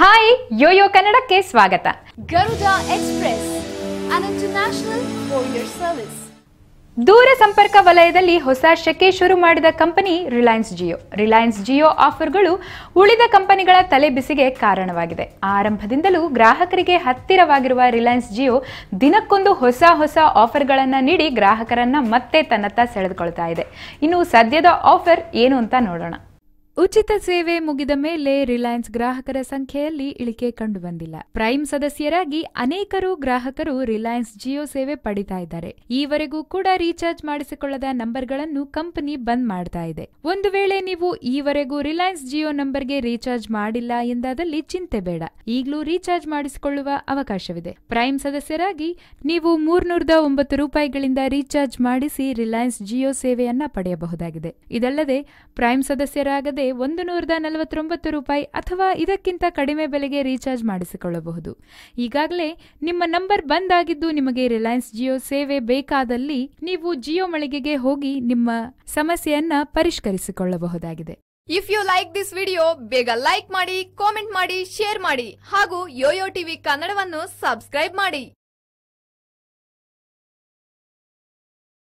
Hi Yoyo ಕನ್ನಡಕ್ಕೆ ಸ್ವಾಗತ. Garuda express courier service. ದೂರ ಸಂಪರ್ಕ ವಲಯದಲ್ಲಿ ಹೊಸ ಶಕೆ ಶುರು ಮಾಡಿದ company Reliance Jio. Reliance Jio ಆಫರ್ಗಳು ಉಳಿದ ಕಂಪನಿಗಳ ತಲೆ ಬಿಸಿಗೆ ಕಾರಣವಾಗಿದೆ. ಆರಂಭದಿಂದಲೂ ಗ್ರಾಹಕರಿಗೆ ಹತ್ತಿರವಾಗಿರುವ ರಿಲಯನ್ಸ್ ಜಿಯೋ ದಿನಕ್ಕೊಂದು ಹೊಸ ಹೊಸ ಆಫರ್ಗಳನ್ನು ನೀಡಿ ಗ್ರಾಹಕರನ್ನ ಮತ್ತೆ ತನ್ನತ್ತ ಸೆಳೆದುಕೊಳ್ತಾ ಇದೆ. ಇನ್ನು ಸದ್ಯದ ಆಫರ್ ಏನು ಅಂತ ನೋಡೋಣ. ಉಚಿತ ಸೇವೆ ಮುಗಿದ ಮೇಲೆ ರಿಲಯನ್ಸ್ ಗ್ರಾಹಕರ ಸಂಖ್ಯೆಯಲ್ಲಿ ಇಳಿಕೆ ಕಂಡುಬಂದಿಲ್ಲ. ಪ್ರೈಮ್ ಸದಸ್ಯರಾಗಿ ಅನೇಕರು ಗ್ರಾಹಕರು ರಿಲಯನ್ಸ್ ಜಿಯೋ ಸೇವೆ ಪಡಿತಾ ಇದ್ದಾರೆ. ಈವರೆಗೂ ಕೂಡ ರೀಚಾರ್ಜ್ ಮಾಡಿಸಿಕೊಳ್ಳದ ನಂಬರ್ಗಳನ್ನು ಕಂಪನಿ ಬಂದ್ ಮಾಡ್ತಾ ಇದೆ. ಒಂದು ವೇಳೆ ನೀವು ಈವರೆಗೂ ರಿಲಯನ್ಸ್ ಜಿಯೋ ನಂಬರ್ಗೆ ರೀಚಾರ್ಜ್ ಮಾಡಿಲ್ಲ ಎಂದಾದಲ್ಲಿ ಚಿಂತೆ ಬೇಡ. ಈಗಲೂ ರೀಚಾರ್ಜ್ ಮಾಡಿಸಿಕೊಳ್ಳುವ ಅವಕಾಶವಿದೆ. ಪ್ರೈಮ್ ಸದಸ್ಯರಾಗಿ ನೀವು ಮೂರ್ನೂರದ ಒಂಬತ್ತು ರೂಪಾಯಿಗಳಿಂದ ರೀಚಾರ್ಜ್ ಮಾಡಿಸಿ ರಿಲಯನ್ಸ್ ಜಿಯೋ ಸೇವೆಯನ್ನ ಪಡೆಯಬಹುದಾಗಿದೆ. ಇದಲ್ಲದೆ ಪ್ರೈಮ್ ಸದಸ್ಯರಾಗದೆ ಒಂದು ನೂರದ ನಲವತ್ತೊಂಬತ್ತು ರೂಪಾಯಿ ಅಥವಾ ಇದಕ್ಕಿಂತ ಕಡಿಮೆ ಬೆಲೆಗೆ ರೀಚಾರ್ಜ್ ಮಾಡಿಸಿಕೊಳ್ಳಬಹುದು. ಈಗಾಗಲೇ ನಿಮ್ಮ ನಂಬರ್ ಬಂದ್ ಆಗಿದ್ದು ನಿಮಗೆ ರಿಲಯನ್ಸ್ ಜಿಯೋ ಸೇವೆ ಬೇಕಾದಲ್ಲಿ ನೀವು ಜಿಯೋ ಮಳಿಗೆಗೆ ಹೋಗಿ ನಿಮ್ಮ ಸಮಸ್ಯೆಯನ್ನ ಪರಿಷ್ಕರಿಸಿಕೊಳ್ಳಬಹುದಾಗಿದೆ. If you like this video ಬೇಗ ಲೈಕ್ ಮಾಡಿ ಕಾಮೆಂಟ್ ಮಾಡಿ ಶೇರ್ ಮಾಡಿ ಹಾಗೂ ಯೋಯೋ ಟಿವಿ ಕನ್ನಡವನ್ನು ಸಬ್ಸ್ಕ್ರೈಬ್ ಮಾಡಿ.